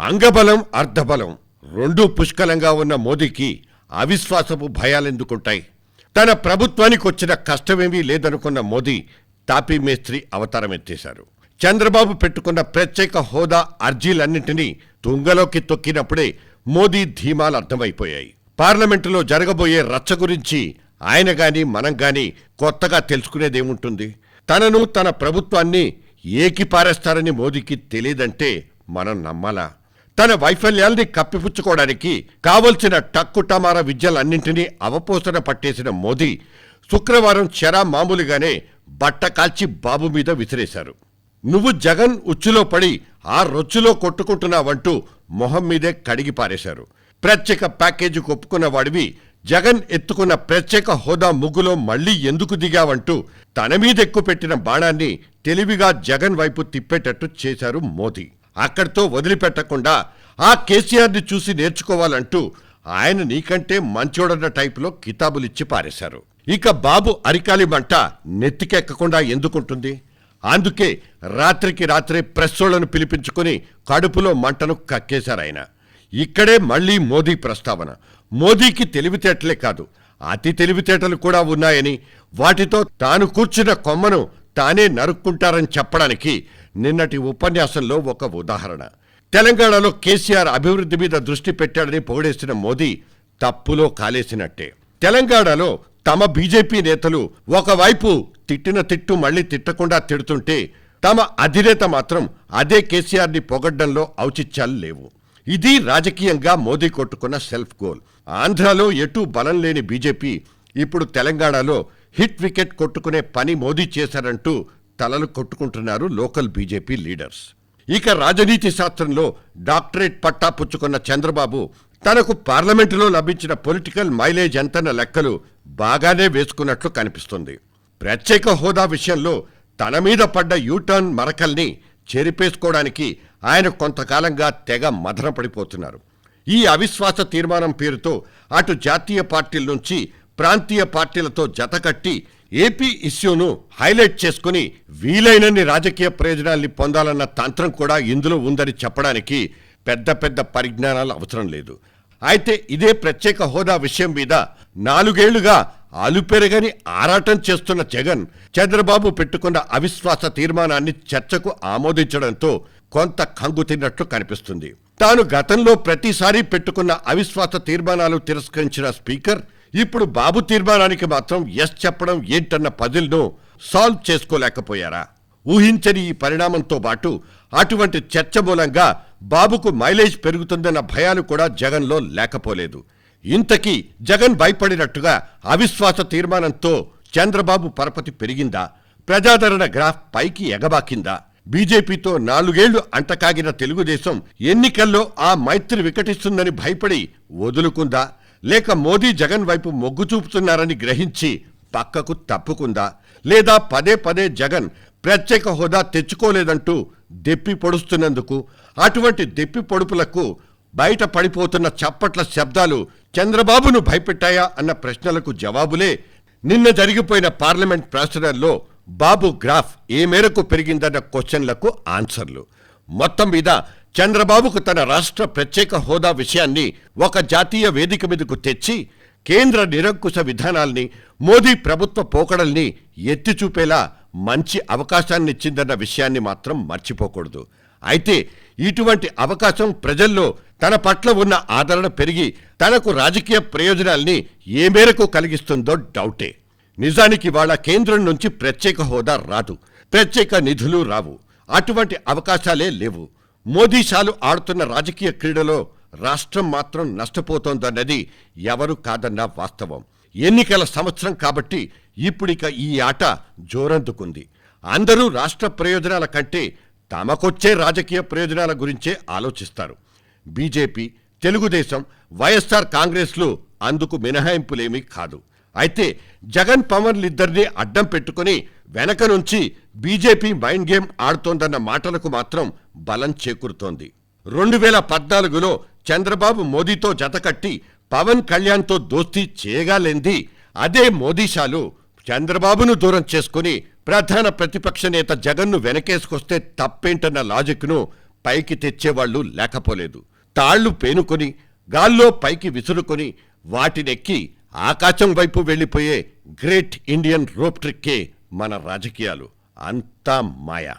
అంగబలం అర్ధబలం రెండూ పుష్కలంగా ఉన్న మోదీకి అవిశ్వాసపు భయాలెందుకుంటాయి తన ప్రభుత్వానికి వచ్చిన కష్టమేమీ లేదనుకున్న మోదీ తాపీ మేస్త్రి అవతారం ఎత్తేశారు. చంద్రబాబు పెట్టుకున్న ప్రత్యేక హోదా అర్జీలన్నింటినీ తుంగలోకి తొక్కినప్పుడే మోదీ ధీమాలు అర్థమైపోయాయి. పార్లమెంటులో జరగబోయే రచ్చ గురించి ఆయన గాని మనం గాని కొత్తగా తెలుసుకునేదేముంటుంది? తనను తన ప్రభుత్వాన్ని ఏకిపారేస్తారని మోదీకి తెలియదంటే మనం నమ్మాలా? తన వైఫల్యాల్ని కప్పిపుచ్చుకోవడానికి కావలసిన టక్కుటమార విద్యలన్నింటినీ అవపోసన పట్టేసిన మోదీ శుక్రవారం చెరా మామూలుగానే బట్ట కాల్చి బాబు మీద విసిరేశారు. నువ్వు జగన్ ఉచ్చులో పడి ఆ రొచ్చులో కొట్టుకుంటున్నావంటూ మొహం మీదే కడిగి పారేశారు. ప్రత్యేక ప్యాకేజీ ఒప్పుకున్న వాడివి జగన్ ఎత్తుకున్న ప్రత్యేక హోదా ముగ్గులో మళ్ళీ ఎందుకు దిగావంటూ తన మీదెక్కు పెట్టిన బాణాన్ని తెలివిగా జగన్ వైపు తిప్పేటట్టు చేశారు మోదీ. అక్కడితో వదిలిపెట్టకుండా ఆ కేసీఆర్ని చూసి నేర్చుకోవాలంటూ ఆయన నీకంటే మంచోడన్న టైపులో కితాబులిచ్చి పారేశారు. ఇక బాబు అరికాలి మంట నెత్తికెక్కకుండా ఎందుకుంటుంది? అందుకే రాత్రికి రాత్రే ప్రెస్సోళ్ళను పిలిపించుకుని కడుపులో మంటను కక్కేశారాయన ఇక్కడే మళ్ళీ మోదీ ప్రస్తావన. మోదీకి తెలివితేటలే కాదు అతి తెలివితేటలు కూడా ఉన్నాయని వాటితో తాను కూర్చున్న కొమ్మను తానే నరుక్కుంటారని చెప్పడానికి నిన్నటి ఉపన్యాసంలో ఒక ఉదాహరణ. తెలంగాణలో కేసీఆర్ అభివృద్ధి మీద దృష్టి పెట్టాడని పొగిడేసిన మోదీ తప్పులో కాలేసినట్టే. తెలంగాణలో తమ బీజేపీ నేతలు ఒకవైపు తిట్టిన తిట్టు మళ్ళీ తిట్టకుండా తిడుతుంటే తమ అధినేత మాత్రం అదే కేసీఆర్ని పొగడ్డంలో ఔచిత్యాలు లేవు. ఇది రాజకీయంగా మోదీ కొట్టుకున్న సెల్ఫ్ గోల్. ఆంధ్రాలో ఎటూ బలం లేని బీజేపీ ఇప్పుడు తెలంగాణలో హిట్ వికెట్ కొట్టుకునే పని మోదీ చేశారంటూ తలలు కొట్టుకుంటున్నారు లోకల్ బీజేపీ లీడర్స్. ఇక రాజనీతి శాస్త్రంలో డాక్టరేట్ పట్టా పుచ్చుకున్న చంద్రబాబు తనకు పార్లమెంటులో లభించిన పొలిటికల్ మైలేజ్ ఎంతన్న లెక్కలు బాగానే వేసుకున్నట్లు కనిపిస్తుంది. ప్రత్యేక హోదా విషయంలో తన మీద పడ్డ యూటర్న్ మరకల్ని చెరిపేసుకోవడానికి ఆయన కొంతకాలంగా తెగ మదన పడిపోతున్నారు. ఈ అవిశ్వాస తీర్మానం పేరుతో అటు జాతీయ పార్టీల నుంచి ప్రాంతీయ పార్టీలతో జతకట్టి ఏపీ ఇష్యూను హైలైట్ చేసుకుని వీలైనన్ని రాజకీయ ప్రయోజనాల్ని పొందాలన్న తంత్రం కూడా ఇందులో ఉందని చెప్పడానికి పెద్ద పెద్ద పరిజ్ఞానాలు అవసరం లేదు. అయితే ఇదే ప్రత్యేక హోదా విషయం మీద నాలుగేళ్ళుగా అలుపెరగని ఆరాటం చేస్తున్న జగన్ చంద్రబాబు పెట్టుకున్న అవిశ్వాస తీర్మానాన్ని చర్చకు ఆమోదించడంతో కొంత కంగు తిన్నట్లు కనిపిస్తుంది. తాను గతంలో ప్రతిసారి పెట్టుకున్న అవిశ్వాస తీర్మానాలు తిరస్కరించిన స్పీకర్ ఇప్పుడు బాబు తీర్మానానికి మాత్రం ఎస్ చెప్పడం ఏంటన్న పజిల్ను సాల్వ్ చేసుకోలేకపోయారా? ఊహించని ఈ పరిణామంతో పాటు అటువంటి చర్చ మూలంగా బాబుకు మైలేజ్ పెరుగుతుందన్న భయాలు కూడా జగన్లో లేకపోలేదు. ఇంతకీ జగన్ భయపడినట్టుగా అవిశ్వాస తీర్మానంతో చంద్రబాబు పరపతి పెరిగిందా? ప్రజాదరణ గ్రాఫ్ పైకి ఎగబాకిందా? బీజేపీతో నాలుగేళ్ళు అంటకాగిన తెలుగుదేశం ఎన్నికల్లో ఆ మైత్రి వికటిస్తుందని భయపడి వదులుకుందా? లేక మోదీ జగన్ వైపు మొగ్గు చూపుతున్నారని గ్రహించి పక్కకు తప్పుకుందా? లేదా పదే పదే జగన్ ప్రత్యేక హోదా తెచ్చుకోలేదంటూ దెప్పి పొడుస్తున్నందుకు అటువంటి దెప్పి పొడుపులకు బయట పడిపోతున్న చప్పట్ల శబ్దాలు చంద్రబాబును భయపెట్టాయా అన్న ప్రశ్నలకు జవాబులే నిన్న జరిగిపోయిన పార్లమెంట్ ప్రాసెనర్లో బాబు గ్రాఫ్ ఏ మేరకు పెరిగిందన్న క్వశ్చన్లకు ఆన్సర్లు. మొత్తం మీద చంద్రబాబుకు తన రాష్ట్ర ప్రత్యేక హోదా విషయాన్ని ఒక జాతీయ వేదిక మీదకు తెచ్చి కేంద్ర నిరంకుశ విధానాల్ని మోదీ ప్రభుత్వ పోకడల్ని ఎత్తి చూపేలా మంచి అవకాశాన్నిచ్చిందన్న విషయాన్ని మాత్రం మర్చిపోకూడదు. అయితే ఇటువంటి అవకాశం ప్రజల్లో తన పట్ల ఉన్న ఆదరణ పెరిగి తనకు రాజకీయ ప్రయోజనాల్ని ఏ మేరకు కలిగిస్తుందో డౌటే. నిజానికి వాళ్ళ కేంద్రం నుంచి ప్రత్యేక హోదా రాదు. ప్రత్యేక నిధులు రావు. అటువంటి అవకాశాలే లేవు. మోదీశాలు ఆడుతున్న రాజకీయ క్రీడలో రాష్ట్రం మాత్రం నష్టపోతోందన్నది ఎవరు కాదన్న వాస్తవం. ఎన్నికల సంవత్సరం కాబట్టి ఇప్పుడిక ఈ ఆట జోరందుకుంది. అందరూ రాష్ట్ర ప్రయోజనాల కంటే తమకొచ్చే రాజకీయ ప్రయోజనాల గురించే ఆలోచిస్తారు. బీజేపీ తెలుగుదేశం వైఎస్ఆర్ కాంగ్రెస్లు అందుకు మినహాయింపులేమీ కాదు. అయితే జగన్ పవన్లిద్దరినీ అడ్డం పెట్టుకుని వెనక నుంచి బీజేపీ మైండ్ గేమ్ ఆడుతోందన్న మాటలకు మాత్రం బలం చేకూరుతోంది. రెండు వేల పద్నాలుగులో చంద్రబాబు మోదీతో జతకట్టి పవన్ కళ్యాణ్తో దోస్తీ చేయగాలేంది అదే మోదీశాలు చంద్రబాబును దూరం చేసుకుని ప్రధాన ప్రతిపక్ష నేత జగన్ను వెనకేసుకొస్తే తప్పేంటన్న లాజిక్ను పైకి తెచ్చేవాళ్ళు లేకపోలేదు. తాళ్ళు పేనుకొని గాల్లో పైకి విసురుకొని వాటినెక్కి ఆకాశం వైపు వెళ్ళిపోయే గ్రేట్ ఇండియన్ రోప్ ట్రిక్కే మన రాజకీయాలు. అంతా మాయా.